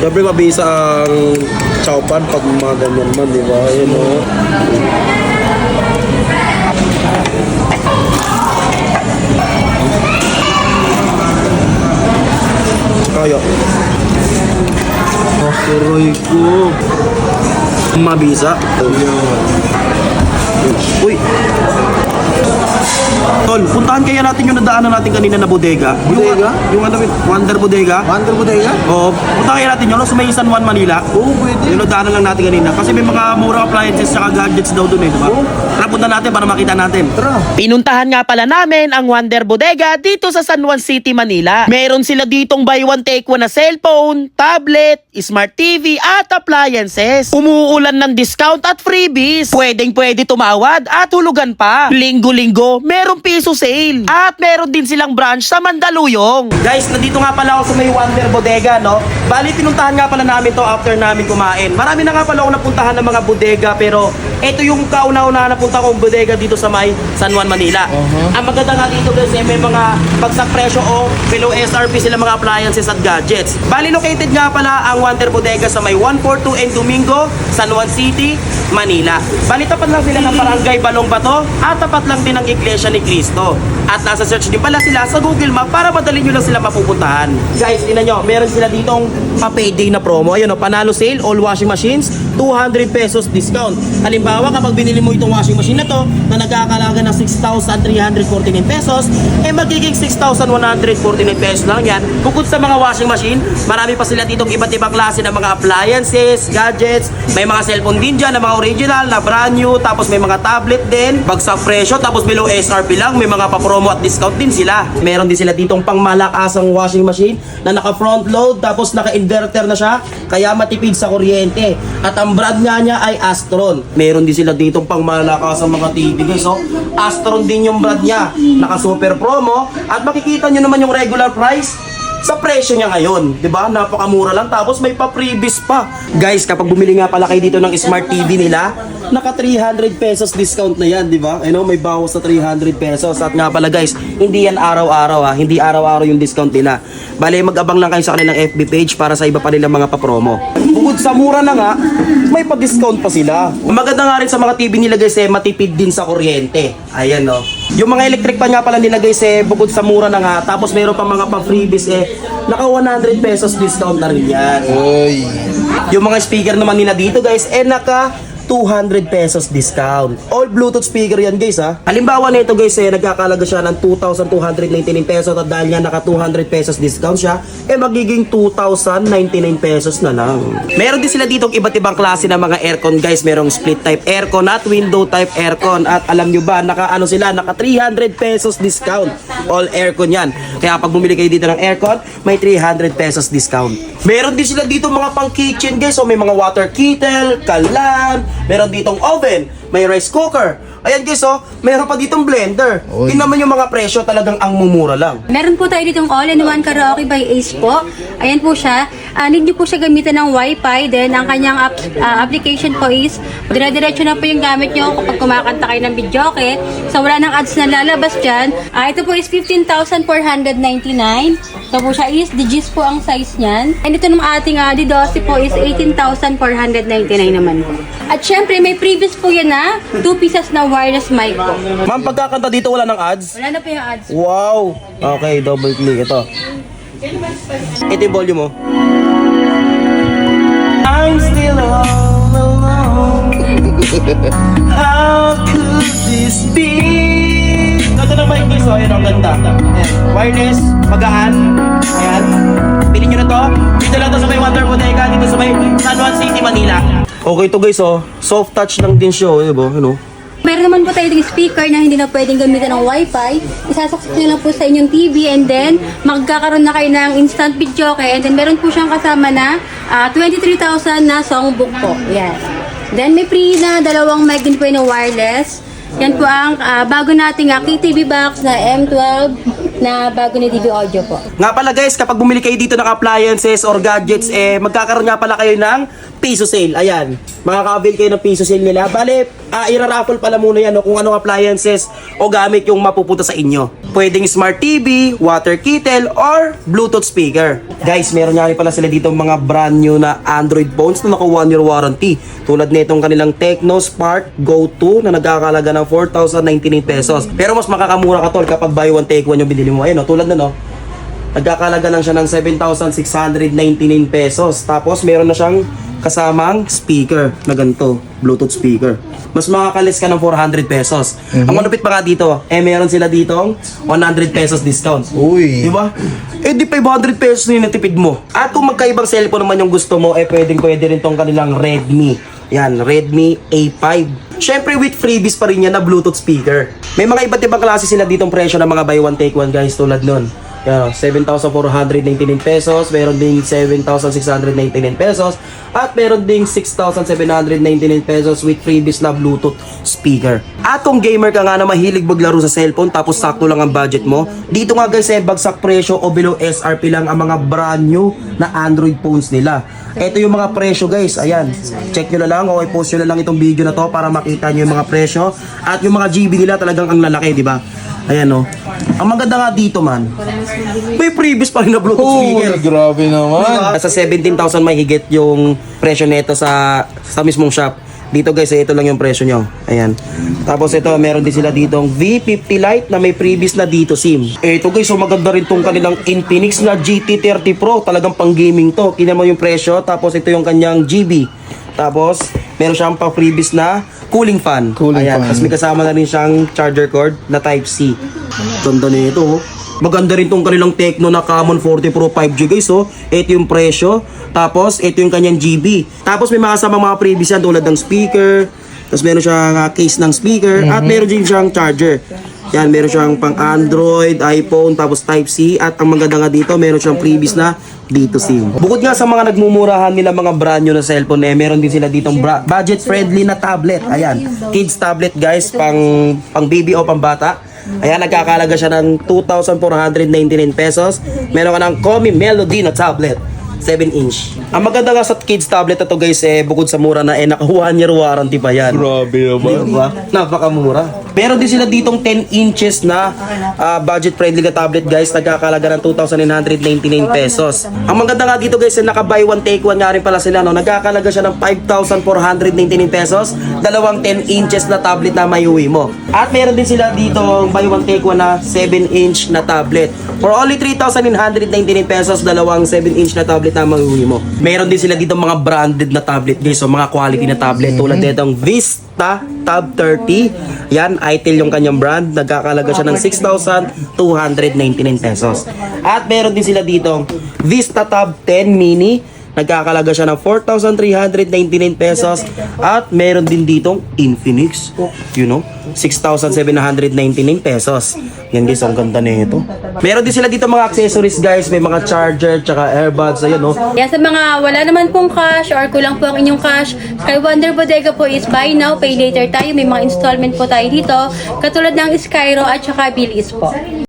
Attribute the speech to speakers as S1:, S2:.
S1: Siyempre mabisa ang chowpan pag mga ganyan man, di ba? Ayun o. Kaya. Asaray ko. Mabisa. Uy. Tol, puntahan kaya natin yung nadaanan natin kanina na bodega.
S2: Bodega?
S1: Yung, yung ano, Wonder Bodega.
S2: Wonder Bodega?
S1: Oo, punta kaya natin yun, may San Juan, Manila.
S2: Oo, pwede.
S1: Yung nadaanan lang natin kanina. Kasi may mga murang appliances at gadgets daw doon eh, di ba? Tara, punta natin para makita natin.
S2: Tara.
S3: Pinuntahan nga pala namin ang Wonder Bodega dito sa San Juan City, Manila. Meron sila ditong buy one take one na cellphone, tablet, smart TV at appliances. Umuulan ng discount at freebies. Pwedeng pwede tumawad at hulugan pa. Linggo-linggo, merong piso sale. At meron din silang branch sa Mandaluyong.
S1: Guys, nandito nga pala ako sa may Wonder Bodega, no? Bali, pinuntahan nga pala namin to after namin kumain. Marami na nga pala ako napuntahan ng mga bodega, pero ito yung kauna-una na napunta kong bodega dito sa may San Juan, Manila. Ang maganda nga dito guys, eh, may mga bagsak presyo o below SRP sila mga appliances at gadgets. Bali, located nga pala ang Wonder Bodega sa may 142 and Domingo, San Juan City, Manila. Bali, tapat lang sila ng Barangay Balong Bato at tapat lang din ng Iglesia ni Cristo. At nasa search din pala sila sa Google Map para madali nyo lang sila mapupuntahan. Guys, tingnan nyo, meron sila ditong pa-payday na promo. Ayun o, panalo sale, all washing machines, 200 pesos discount. Halimbawa, kapag binili mo itong washing machine na to, na nagkakalaga ng 6,349 pesos, eh magiging 6,149 pesos lang yan. Bukod sa mga washing machine, marami pa sila ditong iba't ibang klase ng mga appliances, gadgets, may mga cellphone din dyan na mga original, na brand new, tapos may mga tablet din, bagsak presyo, tapos below SRP lang, may mga pa-promo at discount din sila. Meron din sila ditong pang malakasang washing machine na naka front load, tapos naka-inverter na siya, kaya matipid sa kuryente. At ang brand nga niya ay Astron. Meron din sila ditong pang malakasang mga TV so Astron din yung brand niya, naka super promo, at makikita nyo naman yung regular price, sa presyo niya ngayon, 'di ba? Napakamura lang tapos may pa-freebies pa. Guys, kapag bumili nga pala kayo dito ng smart TV nila, naka 300 pesos discount na 'yan, 'di ba? Ano, may bawas sa 300 pesos. At nga pala guys, hindi yan araw-araw ha, hindi araw-araw yung discount nila. Bale, mag-abang lang kayo sa kanilang FB page para sa iba pa nilang mga pa-promo. Bukod sa mura na nga, may pa-discount pa sila. Maganda nga rin sa mga TV nila guys, eh, matipid din sa kuryente. Ayan no. Yung mga electric pan nga pala nila guys, eh, bukod sa mura na nga, tapos meron pa mga pa-freebies eh, naka 100 pesos discount na rin yan.
S2: Oy.
S1: Yung mga speaker naman nila dito guys, eh naka 200 pesos discount. All Bluetooth speaker yan guys ha. Halimbawa na ito guys eh, nagkakalaga siya ng 2,299 pesos at dahil yan naka 200 pesos discount siya, eh magiging 2,099 pesos na lang. Meron din sila dito iba't ibang klase ng mga aircon guys. Merong split type aircon at window type aircon. At alam nyo ba, naka ano sila, naka 300 pesos discount. All aircon yan. Kaya pag bumili kayo dito ng aircon, may 300 pesos discount. Meron din sila dito mga pang kitchen guys. So may mga water kettle, kalan, meron ditong oven, may rice cooker. Ayan guys oh, meron pa ditong blender.
S2: Oy.
S1: Tingnan mo yung mga presyo talagang ang mumura lang.
S4: Meron po tayo ditong all-in-one karaoke by Ace po. Ayan po siya. Uh, need nyo po siya gamitan ng wifi. Then, ang kanyang app- ah, application po is, dire-diretso na po yung gamit nyo kapag kumakanta kayo ng video, okay? So, wala nang ads na lalabas dyan. Ah, ito po is 15,499. Ito po siya is, digits po ang size niyan. And ito naman ating uh, DDoS po is 18,499 naman po. At syempre, may previous po yan na 2 pieces na wireless mic po.
S1: Ma'am, pagkakanta dito wala ng ads?
S4: Wala na po yung ads.
S1: Wow! Okay, double click ito. Ito yung volume mo. I'm still all alone. How could this be? Ganda ng mic guys, oh. Ayan, ang ganda. Ayan. Wireless, magaan. Ayan. Pili nyo na to. Dito lang to sa may Wonder Bodega, dito sa may San Juan City, Manila. Okay to guys, oh. Soft touch lang din siya, oh. Diba? Ano?
S4: Meron naman po tayo ding speaker na hindi na pwedeng gamitin ng wifi. Isasaksak nyo lang po sa inyong TV and then magkakaroon na kayo ng instant video okay? And then meron po siyang kasama na ah, 23,000 na songbook po. Yes. Then may free na dalawang mic din po yun wireless. Yan po ang ah, bago nating uh, KTV box na M12 na bago ni DB Audio po.
S1: Nga pala guys, kapag bumili kayo dito ng appliances or gadgets, eh magkakaroon nga pala kayo ng piso sale. Ayan, makaka-avail kayo ng piso sale nila. Bale, ah, iraraffle pala muna yan no, kung anong appliances o gamit yung mapupunta sa inyo. Pwedeng smart TV, water kettle, or Bluetooth speaker. Guys, meron nga pala sila dito mga brand new na Android phones na naka 1 year warranty. Tulad nitong kanilang Tecno Spark Go 2 na nagkakalaga ng 4,099 pesos. Pero mas makakamura ka tol kapag buy one take one yung binili mo. Ayun, no, tulad na no. Nagkakalaga lang siya ng 7,699 pesos. Tapos meron na siyang kasamang speaker na ganito, Bluetooth speaker. Mas makakalis ka ng 400 pesos. Ang malupit pa nga dito, eh meron sila ditong 100 pesos discount.
S2: Uy.
S1: Di ba? Eh di 500 pesos na yung natipid mo. At kung magkaibang cellphone naman yung gusto mo, eh pwedeng pwede rin tong kanilang Redmi. Yan, Redmi A5. Siyempre with freebies pa rin yan na Bluetooth speaker. May mga iba't ibang klase sila ditong presyo ng mga buy one take one guys tulad nun. Yan, 7,499 pesos, meron ding 7,699 pesos, at meron ding 6,799 pesos with freebies na Bluetooth speaker. At kung gamer ka nga na mahilig maglaro sa cellphone tapos sakto lang ang budget mo, dito nga guys eh bagsak presyo o below SRP lang ang mga brand new na Android phones nila. Ito yung mga presyo guys, ayan. Check nyo na lang o i-post nyo na lang itong video na to para makita nyo yung mga presyo. At yung mga GB nila talagang ang lalaki, di ba? Ayan o. Ang maganda nga dito man, may previous pa rin na Bluetooth speaker.
S2: grabe naman.
S1: Nasa 17,000 may higit yung presyo nito sa sa mismong shop. Dito guys, eh, ito lang yung presyo nyo. Ayan. Tapos ito, meron din sila ditong V50 Lite na may previous na dito SIM. Eh, ito guys, so maganda rin tong kanilang Infinix na GT30 Pro. Talagang pang gaming to. Tingnan mo yung presyo. Tapos ito yung kanyang GB. Tapos, meron siyang pa freebies na cooling fan.
S2: Cooling
S1: Ayan.
S2: fan.
S1: Tapos may kasama na rin siyang charger cord na Type-C. Ganda nito oh. Maganda rin tong kanilang Tecno na Common 40 Pro 5G guys oh. Ito yung presyo. Tapos ito yung kanyang GB. Tapos may mga kasama mga previous yan tulad ng speaker. Tapos meron siyang ah, case ng speaker at meron din siyang charger. Yan, meron siyang pang Android, iPhone, tapos Type-C at ang maganda nga dito, meron siyang previous na dito SIM. Bukod nga sa mga nagmumurahan nila mga brand new na cellphone, eh, meron din sila ditong budget-friendly na tablet. Ayan, kids tablet guys, pang, pang baby o pang bata. Ayan, nagkakalaga siya ng 2,499 pesos. Meron ka ng Komi Melody na tablet. 7 inch. Ang maganda nga sa kids tablet na to guys eh, bukod sa mura na eh, naka 1 year warranty pa yan.
S2: Grabe naman.
S1: Diba? Napakamura. Meron din sila ditong 10 inches na ah, budget-friendly na tablet guys. Nagkakalaga ng 2,999 pesos. Ang maganda nga dito guys, eh, naka buy one take one nga rin pala sila. No? Nagkakalaga siya ng 5,499 pesos. Dalawang 10 inches na tablet na may uwi mo. At meron din sila ditong buy one take one na 7 inch na tablet. For only 3,999 pesos, dalawang 7 inch na tablet na may uwi mo. Meron din sila dito mga branded na tablet guys. So mga quality na tablet. Tulad nitong Vista Tab 30. Yan, Itel yung kanyang brand. Nagkakalaga siya ng 6,299 pesos. At meron din sila dito Vista Tab 10 Mini. Nagkakalaga siya ng 4,399 pesos. At meron din ditong Infinix. You know, 6,799 pesos. Yan guys, ang ganda nito. Meron din sila dito mga accessories guys. May mga charger, tsaka earbuds. Ayan oh.
S4: Kaya sa mga wala naman pong cash or kulang po ang inyong cash, kay Wonder Bodega po is buy now, pay later tayo. May mga installment po tayo dito. Katulad ng Skyro at saka Billies po.